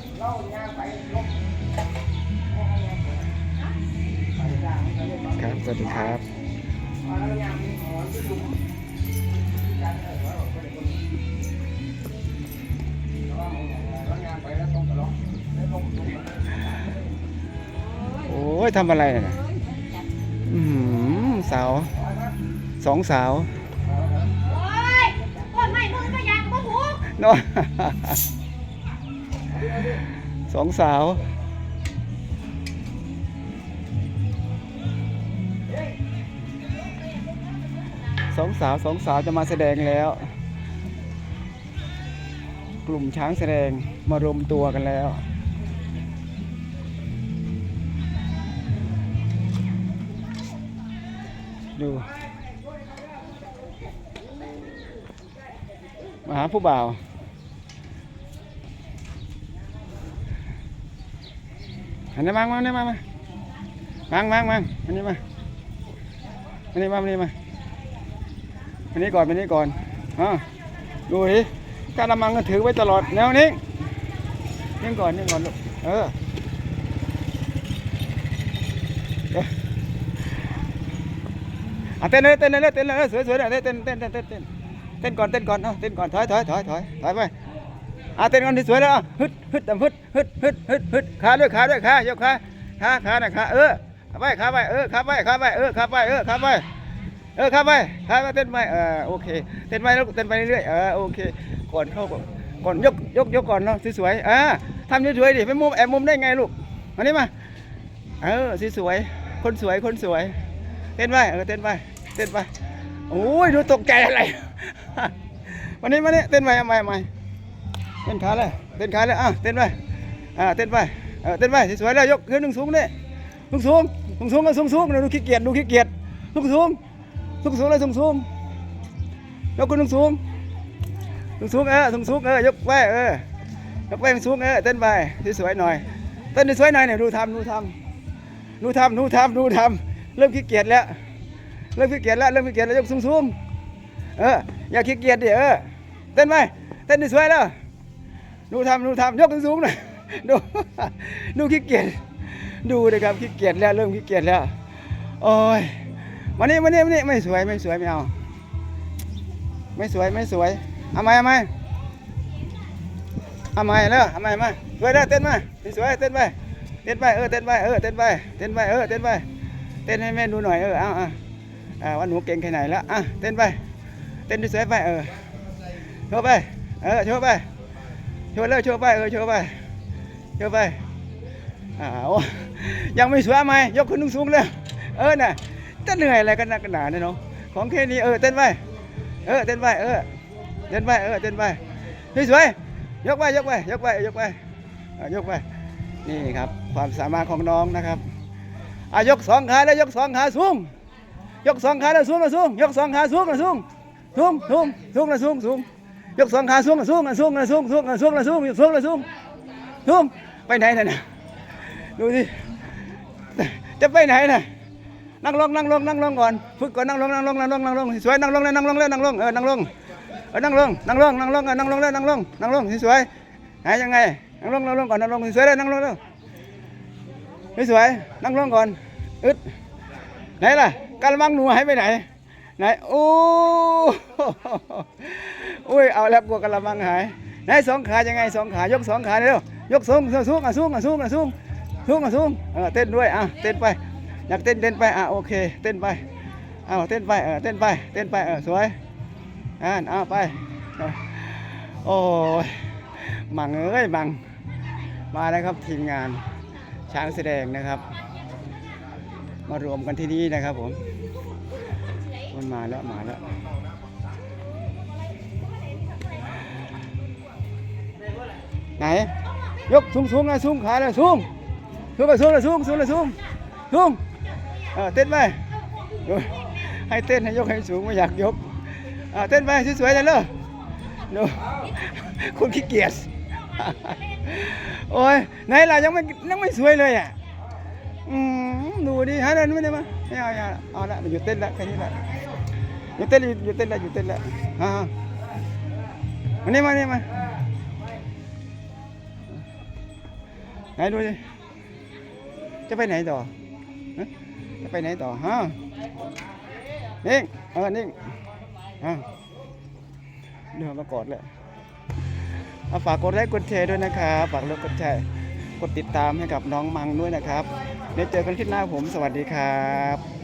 ครับ สวัสดีครับโอ้ยทำอะไรน่ะอืมสาวสองสาวโอ้ยคนใหม่มึงก็อยากมาหูนอน สองสาวสองสาวสองสาวจะมาแสดงแล้ว กลุ่มช้างแสดงมารวมตัวกันแล้วดูมาหาผู้บ่าว อันนี้มามาอันนี้มามามังมังมังอันนี้มาอันนี้มาอันนี้มาอันนี้ก่อนอันนี้ก่อนอ่าดูดิการละมังก็ถือไว้ตลอดแนวนี้นิ่งก่อนนิ่งก่อนลูกเออเดี๋ยวอะเต้นเลยเต้นเลยเต้นเลยสวยสวยเลยเต้นเต้นเต้นเต้นเต้นเต้นก่อนเต้นก่อนเอาเต้นก่อนถอยถอยถอยถอยถอยไป อะเต้นก่อนที่สวยแล้วฮึดฮึดต่ฮึดฮึดฮึดฮึดฮึดขาด้วยขาด้วยขายกขาขาขาหน่อยขาเออขาไปขาไปเออขาไปขาไปเออขาไปเออขาไปเออครับไปครับไปเต้นไปเออโอเคเต้นไปแล้วเต้นไปเรื่อยๆเออโอเคก่อนเข้าก่อนก่อนยกยกยกก่อนเนาะสวยๆอ่าทำสวยๆดิไม่มุมแอบมุมได้ไงลูกมานี่มาเออสวยๆคนสวยคนสวย เต้นไปเออเต้นไปเต้นไปโอ้ยดูตกใจอะไรวันนี้มานี่เต้นไปเอาใหม่เอาใหม่ เต้นขาเลยเต้นขาเลยอะเต้นไปอ่าเต้นไปเออเต้นไปสวยๆแล้วยกขึ้นหนึ่งสูงนี่สูงสูงสูงสูงสูงสูงดูขี้เกียจดูขี้เกียจสูงสูงสูงสูงเลยสูงสูงยกขึ้นสูงสูงสูงสูงเออสูงสูงเออยกไปเออยกไปสูงเออเต้นไปสวยๆหน่อยเต้นสวยๆหน่อยเนี่ยดูทำดูทำดูทำดูทำดูทำเริ่มขี้เกียจแล้วเริ่มขี้เกียจแล้วเริ่มขี้เกียจแล้วยกสูงสูงเอออย่าขี้เกียจดิเออเต้นไปเต้นสวยๆแล้ว ดูทำดูทำยกสูงหน่อยดูดูขี้เกียจดูเลยครับขี้เกียจแล้วเริ่มขี้เกียจแล้วโอ้ยมานี่มานี่มานี่ไม่สวยไม่สวยไม่เอาไม่สวยไม่สวยเอาไหมเอาไหมเอาไหมแล้วเอาไหมมาสวยแล้วเต้นมาสวยเต้นไปเต้นไปเออเต้นไปเออเต้นไปเต้นไปเออเต้นไปเต้นให้แม่ดูหน่อยเออเอาเอาว่าหนูเก่งแค่ไหนแล้วอะเต้นไปเต้นสวยไปเออโชว์ไปเออโชว์ไป โชว์เลยโชว์ไปเออโชว์ไปโชว์ไปอ้าวยังไม่สวยไหมยกขึ้นสูงๆเลยเออน่ะจะเหนื่อยอะไรกันนักกันหนาเนี่ยเนาะของแค่นี้เออเต้นไปเออเต้นไปเออเต้นไปเออเต้นไปสวยๆยกไปยกไปยกไปยกไปยกไปนี่ครับความสามารถของน้องนะครับอะยกสองขาแล้วยกสองขาสูงยกสองขาแล้วสูงแล้วสูงยกสองขาสูงแล้วสูงสูงสูงสูงแล้วสูงสูง ยกสองขาสูงสูงสูงสูงสูงสูงสูงสูงสูงสูงไปไหนน่ะเนี่ยดูสิจะไปไหนน่ะนั่งลงนั่งลงนั่งลงก่อนฝึกก่อนนั่งลงนั่งลงนั่งลงนั่งลงสวยนั่งลงเลยนั่งลงเลยนั่งลงเออนั่งลงเออนั่งลงนั่งลงนั่งลงเออนั่งลงเลยนั่งลงนั่งลงสวยหายยังไงนั่งลงนั่งลงก่อนนั่งลงสวยเลยนั่งลงเลยสวยนั่งลงก่อนอึดไหนล่ะกระมังหนูหายไปไหนไหนโอ้ อุ้ยเอาแล้วกลัวกระมังหายไหนสองขายังไงสองขายกสองขาเร็วยกสูงสูงอะสูงอะสูงอะสูงสูงอะสูงเออเต้นด้วยอะเต้นไปอยากเต้นเต้นไปอะโอเค เต้นไปเอาเต้นไปเออเต้นไปเต้นไปเออสวยอ่านเอาไปโอ้ยมังเอ้ยมังมาแล้วครับทีมงานช้างแสดงนะครับ มารวมกันที่นี่นะครับผมมันมาแล้วมาแล้ว ไหน ยกสูงสูงนะสูงขาเลยสูงสูงไปสูงเลยสูงสูงเลยสูงลุงเออเต้นไปให้เต้นให้ยกให้สูงไม่อยากยกเออเต้นไปสวยๆเลยเลยดูคุณขี้เกียจโอ้ยไหนล่ะยังไม่ยังไม่สวยเลยอะอืมดูดิหาเดินไม่ได้มาไม่เอาอย่าเอาละหยุดเต้นละแค่นี้ละหยุดเต้นหยุดเต้นละหยุดเต้นละอ่ามานี่ยมาเนี่ยมา ไหนดูสิจะไปไหนต่อจะไปไหนต่อฮะนิ่งเออนิ่งฮะเดี๋ยวมากอดเลยเอาฝากกดไลค์กดแชร์ด้วยนะครับฝากล้วกดแชร์กดติดตามให้กับน้องมังด้วยนะครับ เดี๋ยวเจอกันคลิปหน้าผมสวัสดีครับ